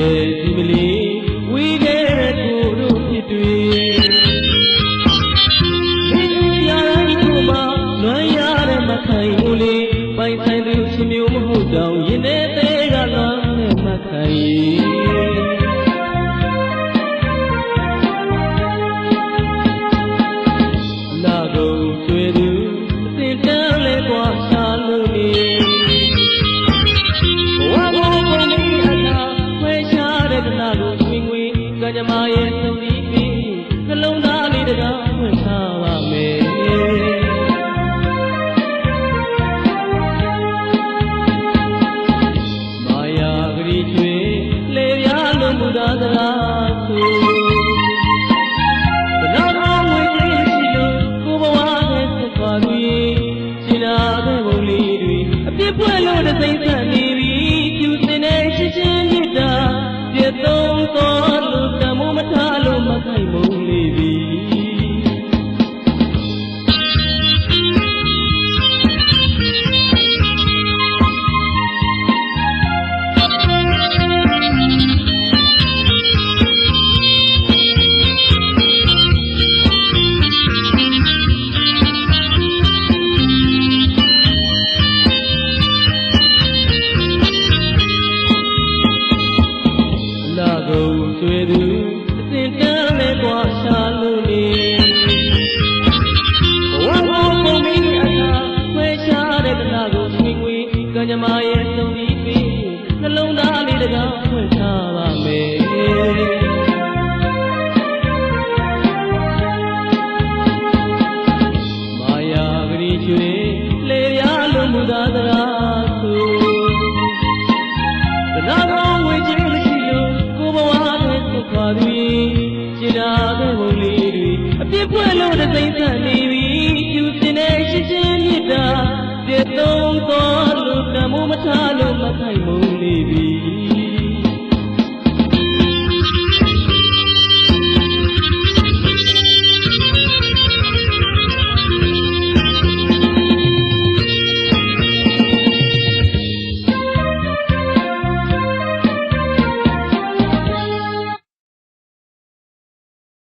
နဲ့ဒီမလီဝီခဲ့တဲ့ကိုတို့ဖြစ်တွေဒီရတိုင်းကိုမှလွမ်းရတဲ့မခိုင်ဘူးလေပိုင်ဆိုင်သူရှင်မျိုးမဟုတ်တောင်ရင်ထဲသေးကလွမ်းတဲ့မခိုင် မရဲ့သုံးပြီးပြီးနှလုံးသားလေးတကားဖွင့်ထားပါမယ်မာယာဂရီကျွေလေပြားလုံးမူသားစကားဆိုဘနာတော်ငွေကြီးရှိလို့ကိုဘဝနဲ့ဆက်သွားပြီးရှင်နာတဲ့ဘုံလေးတွေအပြစ်ပွဲလို့တသိမ့်ဆက်နေပြီကျူစင်တဲ့ရှင်းရှင်းမြတ်တာပြတ်သုံးတော် ကုန်ကျွေသူအစင်တန်းလဲကွာရှာလို့နေဘဝဘောကုန်ပြီးအတာခွဲရှားတဲ့တနာကိုချွေငွေကံကြမ္မာရဲ့သုံးပြီးပြီးနှလုံးသားလေးတကားဖွင့်ထားပါမယ်မာယာဂရီချွေလေပြားလုံးမူသားစကား တွေအပြစ်ပွဲလို့တသိမ့်ဆက်နေပြီကျူစင်တဲ့ရှင်းရှင်းမြတ်တာပြတ်သုံးတော်လို့တမိုးမထားလို့မခိုင်မုံလေးပြီ